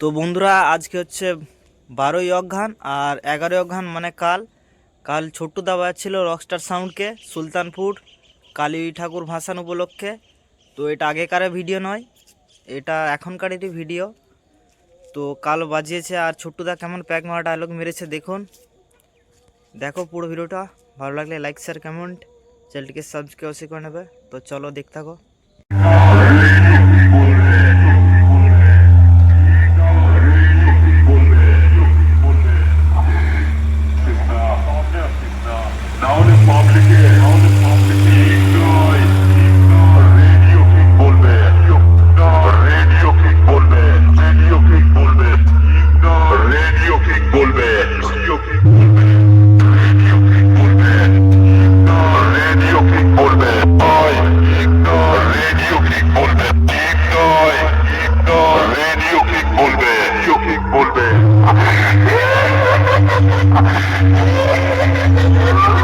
তো বন্ধুরা, আজকে হচ্ছে বারোই অঘ্রান আর এগারোই অঘ্রান মানে কাল। কাল ছোট্ট দাবা ছিল রকস্টার সাউন্ডকে সুলতানপুর কালী ঠাকুর ভাসান উপলক্ষে। তো এটা আগেকার ভিডিও নয়, এটা এখনকারেরই ভিডিও। তো কাল বাজিয়েছে আর ছোট্টুদা কেমন প্যাক মারা ডায়লগ মেরেছে দেখুন। দেখো পুরো ভিডিওটা, ভালো লাগলে লাইক শেয়ার কমেন্ট চ্যানেলটিকে সাবস্ক্রাইব করে নেবে। তো চলো দেখতে থাকো। Oh, my God.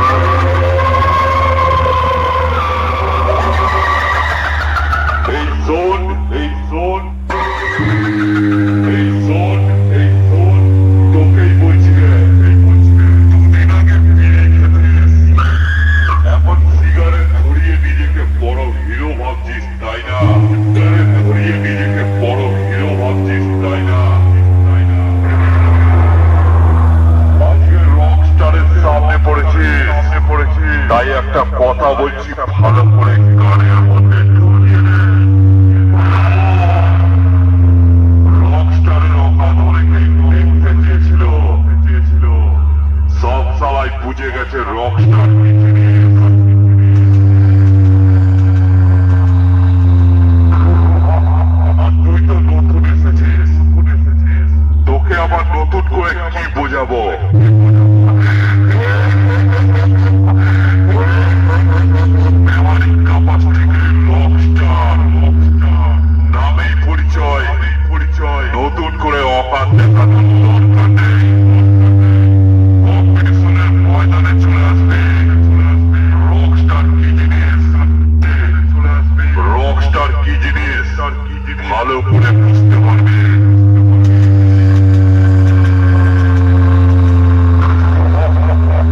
ভালো করে বুঝতে পারবে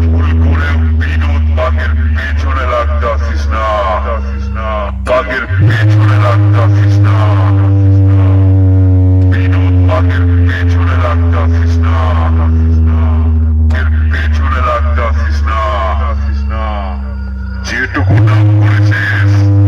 ভুল করে বিনোদ বাঘের পেছনে লাগতে আসিস না তাদের পেছনে লাগতে আসিস the good of what it is.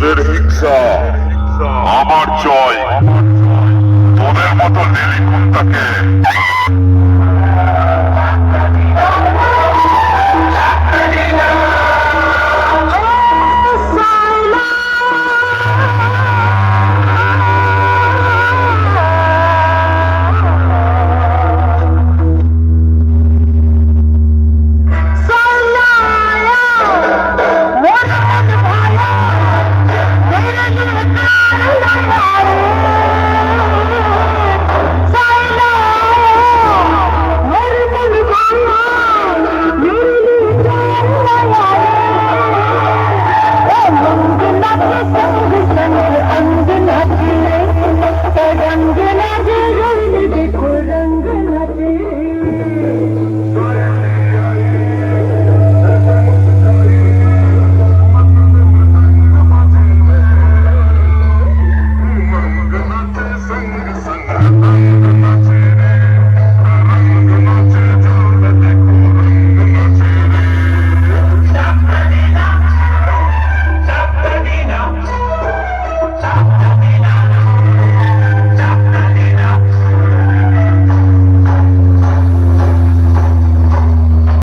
তোদের হিংসা আমার জয়। তোদের মতো লিলি কুন্তাকে